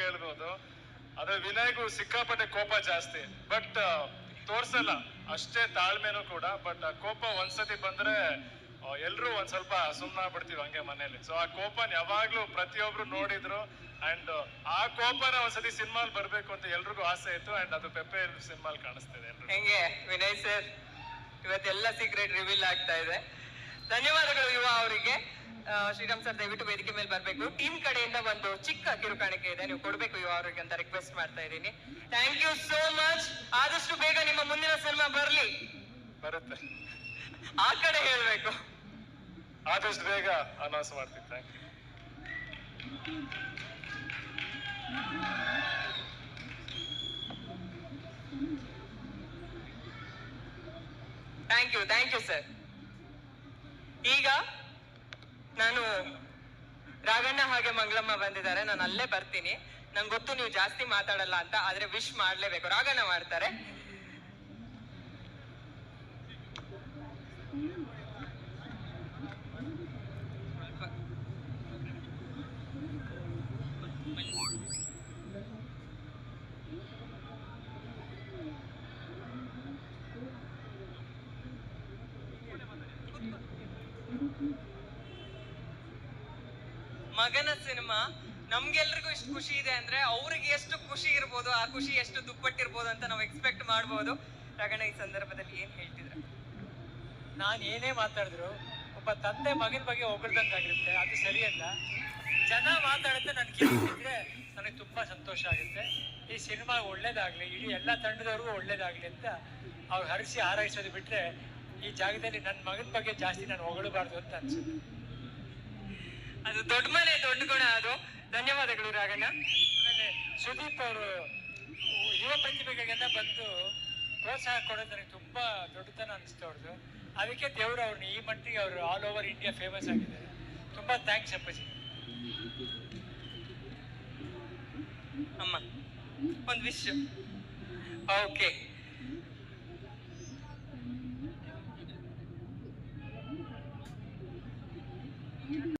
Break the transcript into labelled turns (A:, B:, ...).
A: ಕೇಳ್ಬೋದು ಅದೇ ವಿನಯ್ಗೂ ಸಿಕ್ಕಾಪಟ್ಟೆ ಕೋಪ ಜಾಸ್ತಿ. ಬಟ್ ತೋರ್ಸಲ್ಲ. ಅಷ್ಟೇ ತಾಳ್ಮೆನೂ ಕೂಡ. ಬಟ್ ಆ, ಕೋಪ ಒಂದ್ಸತಿ ಬಂದ್ರೆ ಎಲ್ಲರೂ ಒಂದ್ ಸ್ವಲ್ಪ ಸುಮ್ಮನಾಗ್ಬಿಡ್ತೀವಿ ಹಂಗೆ ಮನೇಲಿ ಸೊ ಆ ಕೋಪನ ಯಾವಾಗ್ಲೂ ಪ್ರತಿಯೊಬ್ರು ನೋಡಿದ್ರು. ಅಂಡ್ ಆ ಕೋಪನ ಒಂದ್ಸತಿ ಸಿನಿಮಾಲ್ ಬರ್ಬೇಕು ಅಂತ ಎಲ್ರಿಗೂ ಆಸೆ ಇತ್ತು. ಅಂಡ್ ಅದು ಪೆಪ್ಪೆ ಸಿನಿಮಾಲ್ ಕಾಣಿಸ್ತಿದೆ
B: ಹೆಂಗೆ? ವಿನಯ್ ಸರ್, ಇವತ್ತೆಲ್ಲ ಸೀಕ್ರೆಟ್ ರಿವೀಲ್ ಆಗ್ತಾ ಇದೆ. ಧನ್ಯವಾದಗಳು ಯುವ ಅವರಿಗೆ. ಶ್ರೀರಾಮ್ ಸರ್ ದಯವಿಟ್ಟು ವೇದಿಕೆ ಮೇಲೆ ಬರ್ಬೇಕು. ಟೀಮ್ ಕಡೆಯಿಂದ ಒಂದು ಚಿಕ್ಕ ಕಿರುಕಾಣಿಕೆ ಇದೆ. ನೀವು ಕೊಡ್ಬೇಕು ಯುವ ಅವರಿಗೆ ಅಂತ ರಿಕ್ವೆಸ್ಟ್ ಮಾಡ್ತಾ ಇದ್ದೀನಿ. ಥ್ಯಾಂಕ್ ಯು ಸೋ ಮಚ್ ಆದಷ್ಟು ಬೇಗ ನಿಮ್ಮ ಮುಂದಿನ ಸಿನಿಮಾ ಬರ್ಲಿ.
A: ಬರುತ್ತೆ.
B: ಆ ಕಡೆ ಹೇಳ್ಬೇಕು.
A: ಆದಷ್ಟು ಬೇಗ ಅನೌನ್ಸ್ ಮಾಡ್ತೀನಿ thank you
B: thank you thank you sir ಈಗ ನಾನು ರಾಘಣ್ಣ ಹಾಗೆ ಮಂಗಳಮ್ಮ ಬಂದಿದ್ದಾರೆ. ನಾನು ಅಲ್ಲೇ ಬರ್ತೀನಿ. ನಂಗೆ ಗೊತ್ತು ನೀವು ಜಾಸ್ತಿ ಮಾತಾಡಲ್ಲ ಅಂತ, ಆದ್ರೆ ವಿಶ್ ಮಾಡ್ಲೇಬೇಕು. ರಾಘಣ್ಣ ಮಾಡ್ತಾರೆ. ಮಗನ ಸಿನಿಮಾ, ನಮ್ಗೆಲ್ರಿಗೂ ಇಷ್ಟು ಖುಷಿ ಇದೆ ಅಂದ್ರೆ ಅವ್ರಿಗೆ ಎಷ್ಟು ಖುಷಿ ಇರ್ಬೋದು, ಆ ಖುಷಿ ಎಷ್ಟು ದುಪ್ಪಟ್ಟಿರ್ಬೋದು ಅಂತ ನಾವು ಎಕ್ಸ್ಪೆಕ್ಟ್ ಮಾಡ್ಬೋದು. ರಗಣ ಈ ಸಂದರ್ಭದಲ್ಲಿ ಏನ್ ಹೇಳ್ತಿದ್ರೆ?
C: ನಾನು ಏನೇ ಮಾತಾಡಿದ್ರು, ಒಬ್ಬ ತಂದೆ ಮಗನ ಬಗ್ಗೆ ಹೊಗಳ್ದಂಗಾಗಿರುತ್ತೆ, ಅದು ಸರಿಯಲ್ಲ. ಜನ ಮಾತಾಡುತ್ತೆ, ನನ್ ಕೇಳಿದ್ರೆ ನನಗೆ ತುಂಬಾ ಸಂತೋಷ ಆಗುತ್ತೆ. ಈ ಸಿನಿಮಾ ಒಳ್ಳೇದಾಗ್ಲಿ, ಇಡೀ ಎಲ್ಲ ತಂಡದವ್ರಿಗೂ ಒಳ್ಳೇದಾಗ್ಲಿ ಅಂತ ಅವ್ರು ಹರಿಸಿ, ಹಾರೈಸೋದು ಬಿಟ್ರೆ ಈ ಜಾಗದಲ್ಲಿ ನನ್ನ ಮಗನ ಬಗ್ಗೆ ಜಾಸ್ತಿ ನಾನು ಹೊಗಳಬಾರ್ದು ಅಂತ ಅನ್ಸುತ್ತೆ.
B: ಅದು ದೊಡ್ಡ ಮನೆ ದೊಡ್ಡ ಗುಣ ಅದು. ಧನ್ಯವಾದಗಳು ರಾಘಣ್ಣ.
C: ಆಮೇಲೆ ಸುದೀಪ್ ಅವರು ಯುವ ಪ್ರತಿಭೆಗಳಿಗೆಲ್ಲ ಬಂದು ಪ್ರೋತ್ಸಾಹ ಕೊಡೋದು ನನಗೆ ತುಂಬಾ ದೊಡ್ಡತನ ಅನಿಸ್ತು ಅವ್ರದ್ದು ಅದಕ್ಕೆ ದೇವರು ಅವ್ರನ್ನ ಈ ಮಟ್ಟಿಗೆ ಅವರು ಆಲ್ ಓವರ್ ಇಂಡಿಯಾ ಫೇಮಸ್ ಆಗಿದ್ದಾರೆ. ತುಂಬಾ ಥ್ಯಾಂಕ್ಸ್ ಅಪ್ಪಾಜಿ.
B: ಅಮ್ಮ ಒಂದು ವಿಶ್ ಓಕೆ